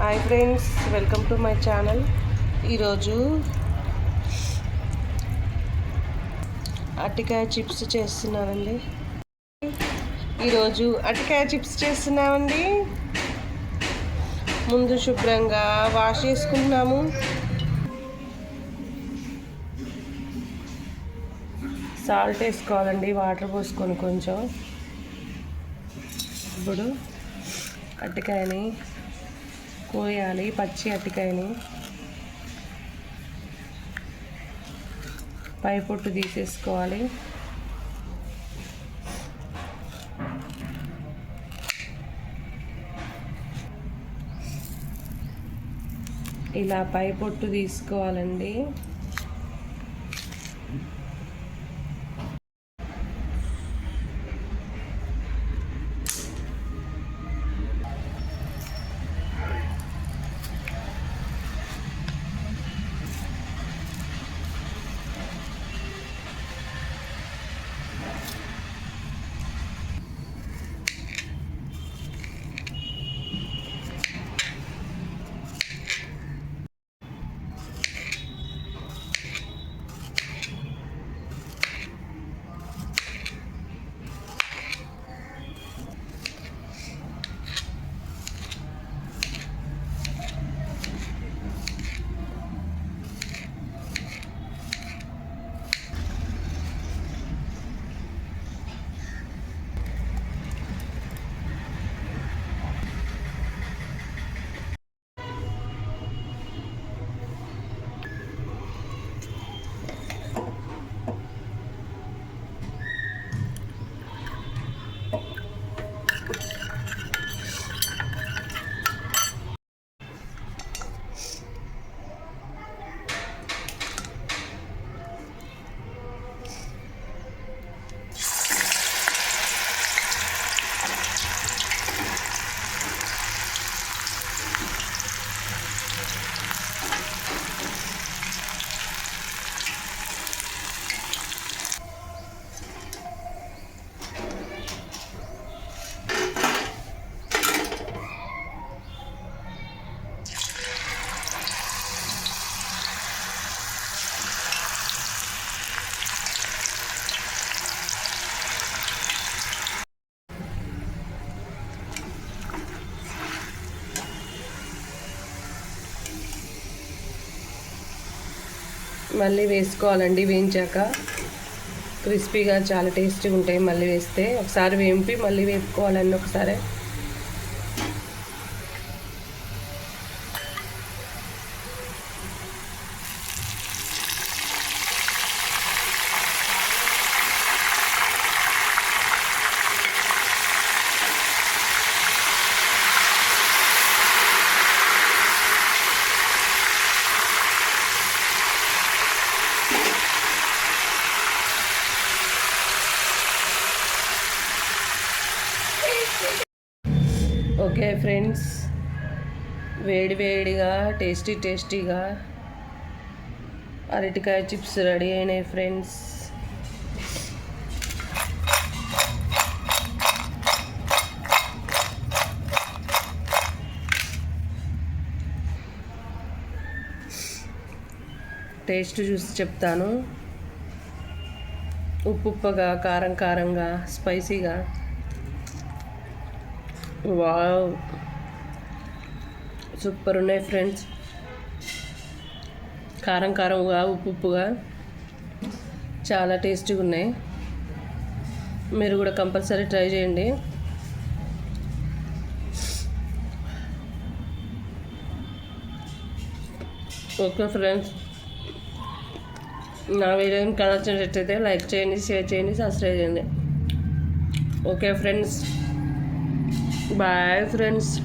Hi friends welcome to my channel. ఈరోజు అటికాయ chips చేస్తున్నానండి. ఈరోజు అటికాయ చిప్స్ చేస్తున్నామండి. ముందు శుభ్రంగా వాష్ చేసుకుంటున్నాము. సాల్ట్ వేసుకోవాలండి వాటర్ పోసుకొని కొంచెం. ఇప్పుడు అటికాయని కోయాలి పచ్చి అరటికాయని పై పొట్టు తీసేసుకోవాలి. ఇలా పై పొట్టు తీసుకోవాలండి. మళ్ళీ వేసుకోవాలండి వేయించాక. క్రిస్పీగా చాలా టేస్టీగా ఉంటాయి మళ్ళీ వేస్తే. ఒకసారి వేంపి మళ్ళీ వేపుకోవాలండి ఒకసారి. Okay friends. వేడి వేడిగా టేస్టీ టేస్టీగా అరటికాయ చిప్స్ రెడీ అయినాయి ఫ్రెండ్స్. టేస్ట్ చూసి చెప్తాను. ఉప్పు ఉప్పగా కారం కారంగా స్పైసీగా. వావ్. సూపర్ ఉన్నాయి ఫ్రెండ్స్. కారం కారంగా ఉప్పు ఉప్పుగా చాలా టేస్టీగా ఉన్నాయి. మీరు కూడా కంపల్సరీ ట్రై చేయండి. Okay friends. నా వీడియో ఇంకా నచ్చినట్టయితే లైక్ చేయండి షేర్ చేయండి సబ్స్క్రైబ్ చేయండి. Okay friends. Bye friends.